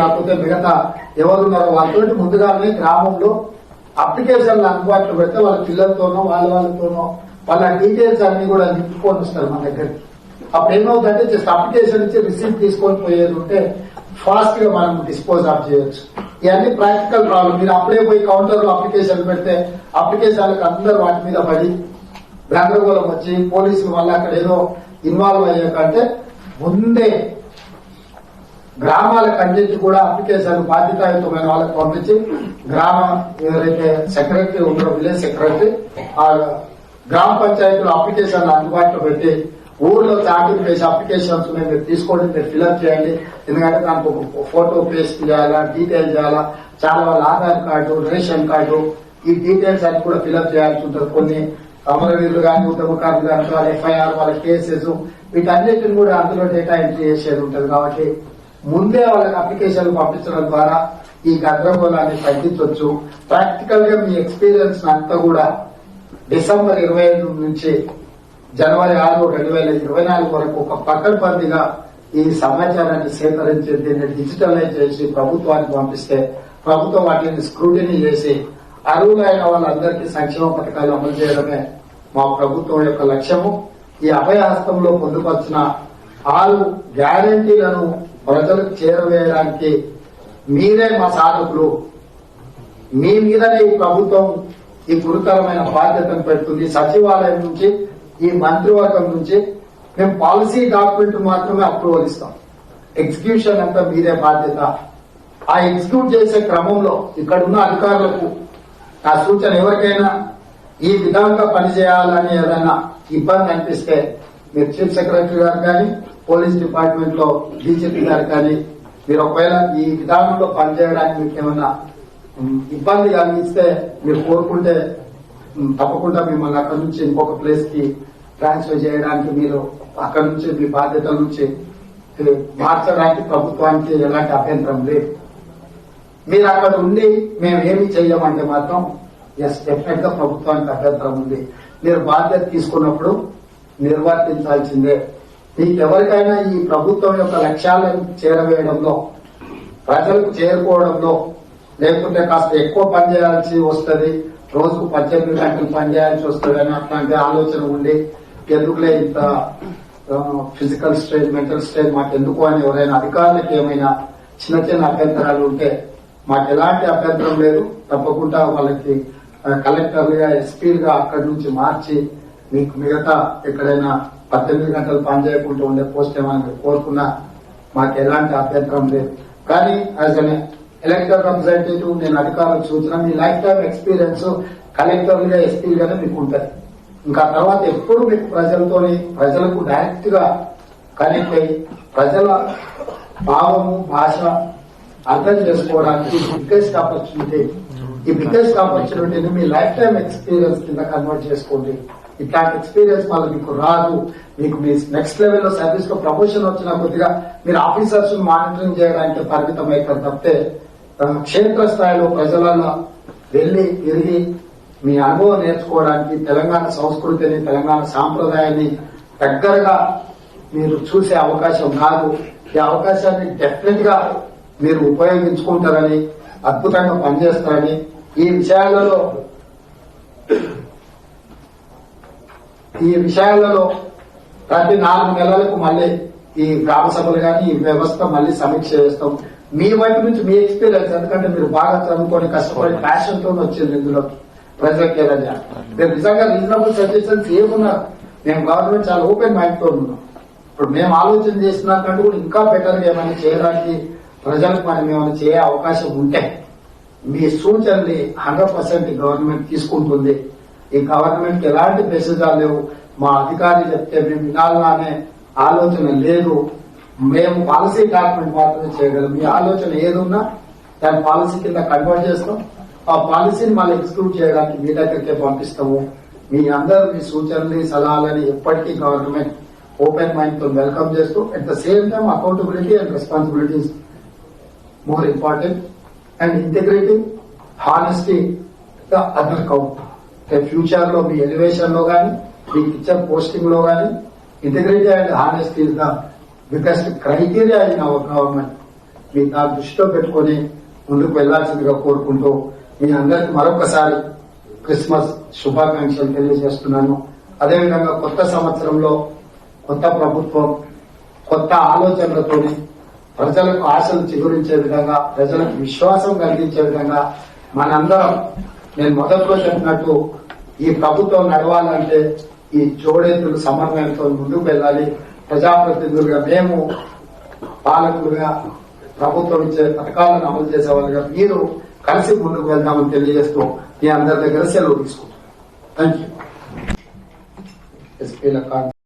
కాకపోతే మిగతా ఎవరున్నారో వాళ్ళతోటి ముందుగానే గ్రామంలో అప్లికేషన్లు అందుబాటులో పెడితే వాళ్ళ పిల్లలతోనో వాళ్ళ వాళ్ళతోనో వాళ్ళ డీటెయిల్స్ అన్ని కూడా నింపుకొని వస్తారు మన దగ్గరికి. అప్పుడు ఏమవుతుందంటే జస్ట్ అప్లికేషన్ ఇచ్చి రిసీప్ట్ తీసుకొని పోయేది ఉంటే ఫాస్ట్గా మనం డిస్పోజ్ ఆఫ్ చేయొచ్చు. ఇవన్నీ ప్రాక్టికల్ ప్రాబ్లం మీరు అప్పుడే పోయి కౌంటర్లో అప్లికేషన్ పెడితే అప్లికేషన్లకు అందరూ వాటి మీద పడి గందరగోళం వచ్చి పోలీసుల వల్ల అక్కడ ఏదో ఇన్వాల్వ్ అయ్యాకంటే ముందే గ్రామాలకు అందించి కూడా అప్లికేషన్ బాధ్యతాయుతమైన వాళ్ళకి పంపించి గ్రామ ఎవరైతే సెక్రటరీ ఉన్నారో విలేజ్ సెక్రటరీ ఆ గ్రామ పంచాయతీలో అప్లికేషన్లు అందుబాటులో పెట్టి ఊర్లో చాటింగ్ చేసి అప్లికేషన్స్ మీరు తీసుకోండి మీరు ఫిల్అప్ చేయండి. ఎందుకంటే దానికి ఒక ఫోటో పేస్ట్ చేయాలా డీటెయిల్ చేయాలా చాలా వాళ్ళ ఆధార్ కార్డు రేషన్ కార్డు ఈ డీటెయిల్స్ అన్ని కూడా ఫిల్అప్ చేయాల్సి ఉంటుంది. కొన్ని అమరవీరులు కానీ ఉద్యమకారులు కానీ వాళ్ళ ఎఫ్ఐఆర్ వాళ్ళ కేసెస్ వీటన్నిటిని కూడా అందులో డేటా ఎంట్రీ చేసేది ఉంటుంది కాబట్టి ముందే వాళ్ళకి అప్లికేషన్లు పంపించడం ద్వారా ఈ గందరగోళాన్ని తగ్గించవచ్చు. ప్రాక్టికల్గా మీ ఎక్స్పీరియన్స్ అంతా కూడా డిసెంబర్ ఇరవై ఐదు నుంచి జనవరి ఆరు రెండు వేల ఇరవై నాలుగు వరకు ఒక పకడ్బందీగా ఈ సమాచారాన్ని సేకరించి దీన్ని డిజిటలైజ్ చేసి ప్రభుత్వానికి పంపిస్తే ప్రభుత్వం వాటిని స్క్రూటినీ చేసి అర్హులైన వాళ్ళందరికీ సంక్షేమ పథకాలు అమలు చేయడమే మా ప్రభుత్వం యొక్క లక్ష్యము. ఈ అభయ హస్తంలో పొందుపరిచిన ఆరు గ్యారంటీలను ప్రజలకు చేరవేయడానికి మీరే మా సాధకులు. మీ మీదనే ఈ ప్రభుత్వం ఈ గురుతరమైన బాధ్యతను పెడుతుంది. సచివాలయం నుంచి ఈ మంత్రివర్గం నుంచి మేము పాలసీ డాక్యుమెంట్ మాత్రమే అప్రూవల్ ఇస్తాం. ఎగ్జిక్యూషన్ అంతా మీరే బాధ్యత. ఆ ఎగ్జిక్యూట్ చేసే క్రమంలో ఇక్కడ ఉన్న అధికారులకు నా సూచన ఎవరికైనా ఈ విధంగా పనిచేయాలని ఏదైనా ఇబ్బంది అనిపిస్తే మీరు చీఫ్ సెక్రటరీ గారు కానీ పోలీస్ డిపార్ట్మెంట్లో డీజీపీ గారు కానీ మీరు ఒకవేళ ఈ విధానంలో పనిచేయడానికి మీకు ఏమన్నా ఇబ్బంది కలిగిస్తే మీరు కోరుకుంటే తప్పకుండా మిమ్మల్ని అక్కడి నుంచి ఇంకొక ప్లేస్కి ట్రాన్స్ఫర్ చేయడానికి మీరు అక్కడి నుంచి మీ బాధ్యతల నుంచి మార్చడానికి ప్రభుత్వానికి ఎలాంటి అభ్యంతరం లేదు. మీరు అక్కడ ఉండి మేము ఏమి చెయ్యమంటే మాత్రం ఎస్ డెఫినెట్గా ప్రభుత్వానికి అభ్యంతరం ఉంది. మీరు బాధ్యత తీసుకున్నప్పుడు నిర్వర్తించాల్సిందే. మీకు ఎవరికైనా ఈ ప్రభుత్వం యొక్క లక్ష్యాలను చేరవేయడంలో ప్రజలకు చేరుకోవడంలో లేకుంటే కాస్త ఎక్కువ పనిచేయాల్సి వస్తుంది రోజుకు పద్దెనిమిది గంటలు పని చేయాల్సి వస్తుంది అని అట్లాంటి ఆలోచన ఉండి ఎందుకులే ఇంత ఫిజికల్ స్ట్రెయిన్ మెంటల్ స్ట్రెయిన్ మాకు ఎందుకు అని ఎవరైనా అధికారులకు ఏమైనా చిన్న చిన్న అభ్యంతరాలు ఉంటే మాకు ఎలాంటి అభ్యంతరం లేదు. తప్పకుండా వాళ్ళకి కలెక్టర్గా ఎస్పీలుగా అక్కడి నుంచి మార్చి మీకు మిగతా ఎక్కడైనా పద్దెనిమిది గంటలు పని చేయకుండా ఉండే పోస్ట్ ఏమని కోరుకున్నా మాకు ఎలాంటి అభ్యంతరం లేదు. కానీ యాజ్ అన్ ఎలక్టెడ్ రిప్రజెంటేటివ్ నేను అధికారులకు సూచన మీ లైఫ్ టైం ఎక్స్పీరియన్స్ కలెక్టర్గా ఎస్పీగానే మీకు ఉంటుంది. ఇంకా తర్వాత ఎప్పుడు మీకు ప్రజలతోని ప్రజలకు డైరెక్ట్గా కనెక్ట్ అయ్యి ప్రజల భావము భాష అర్థం చేసుకోవడానికి బిగ్గెస్ట్ ఆపర్చునిటీ ఈ బిగ్గెస్ట్ ఆపర్చునిటీని మీ లైఫ్ టైం ఎక్స్పీరియన్స్ కింద కన్వర్ట్ చేసుకోండి. ఇట్లాంటి ఎక్స్పీరియన్స్ మళ్ళీ మీకు రాదు. మీకు మీ నెక్స్ట్ లెవెల్లో సర్వీస్లో ప్రమోషన్ వచ్చిన కొద్దిగా మీరు ఆఫీసర్స్ మానిటరింగ్ చేయడానికి పరిమితం అవుతారు తప్పితే క్షేత్ర స్థాయిలో ప్రజలలో వెళ్ళి తిరిగి మీ అనుభవం నేర్చుకోవడానికి తెలంగాణ సంస్కృతిని తెలంగాణ సాంప్రదాయాన్ని దగ్గరగా మీరు చూసే అవకాశం కాదు. ఈ అవకాశాన్ని డెఫినెట్గా మీరు ఉపయోగించుకుంటారని అద్భుతంగా పనిచేస్తారని ఈ విషయాలలో ఈ విషయాలలో ప్రతి నాలుగు నెలలకు మళ్ళీ ఈ గ్రామ సభలు కానీ ఈ వ్యవస్థ మళ్ళీ సమీక్ష చేస్తాం. మీ వైపు నుంచి మీ ఎక్స్పీరియన్స్ ఎందుకంటే మీరు బాగా చదువుకొని కష్టపడి ప్యాషన్తో వచ్చింది ఇందులో ప్రజలకు ఏదైనా. మీరు నిజంగా రీజనబుల్ సజెషన్స్ ఏమున్నారు? మేము గవర్నమెంట్ చాలా ఓపెన్ మైండ్తో ఉన్నాం. ఇప్పుడు మేము ఆలోచన చేసిన కంటే కూడా ఇంకా బెటర్ ఏమైనా చేయడానికి ప్రజలకు మనం ఏమైనా చేయ అవకాశం ఉంటే మీ సూచనని హండ్రెడ్ పర్సెంట్ గవర్నమెంట్ తీసుకుంటుంది. ఈ గవర్నమెంట్ ఎలాంటి మెసేజాలు లేవు. మా అధికారి చెప్తే మేము వినాలనే ఆలోచన లేదు. మేము పాలసీ డాక్యుమెంట్ మాత్రమే చేయగలం. మీ ఆలోచన ఏదున్నా దాని పాలసీ కింద కన్వర్ట్ చేస్తాం. ఆ పాలసీని మళ్ళీ ఎగ్జిక్యూట్ చేయడానికి మీ దగ్గరికే పంపిస్తాము. మీ అందరు మీ సూచనలు సలహాలని ఎప్పటికీ గవర్నమెంట్ ఓపెన్ మైండ్తో వెల్కమ్ చేస్తూ at the same time accountability and responsibilities more important and integrating honesty the other count ఫ్యూచర్లో మీ ఎలివేషన్లో కానీ మీ ఇచ్చే పోస్టింగ్లో కానీ integrity and honesty is the biggest criteria in our government మీ నా దృష్టిలో పెట్టుకొని ముందుకు వెళ్ళాల్సిందిగా కోరుకుంటూ మీ అందరికి మరొకసారి క్రిస్మస్ శుభాకాంక్షలు తెలియజేస్తున్నాను. అదేవిధంగా కొత్త సంవత్సరంలో కొత్త ప్రభుత్వం కొత్త ఆలోచనలతోని ప్రజలకు ఆశలు చిగురించే విధంగా ప్రజలకు విశ్వాసం కలిగించే విధంగా మనందరం నేను మొదట్లో చెప్పినట్టు ఈ ప్రభుత్వం నడవాలంటే ఈ జోడెత్తులు సమన్వయంతో ముందుకు వెళ్ళాలి. ప్రజాప్రతినిధులుగా మేము పాలకులుగా ప్రభుత్వం ఇచ్చే పథకాలను అమలు చేసే వాళ్ళుగా మీరు కలిసి ముందుకు వెళ్దామని తెలియజేస్తూ మీ అందరి దగ్గర సెలవు తీసుకుంటాం థ్యాంక్ యూ ఎస్పీల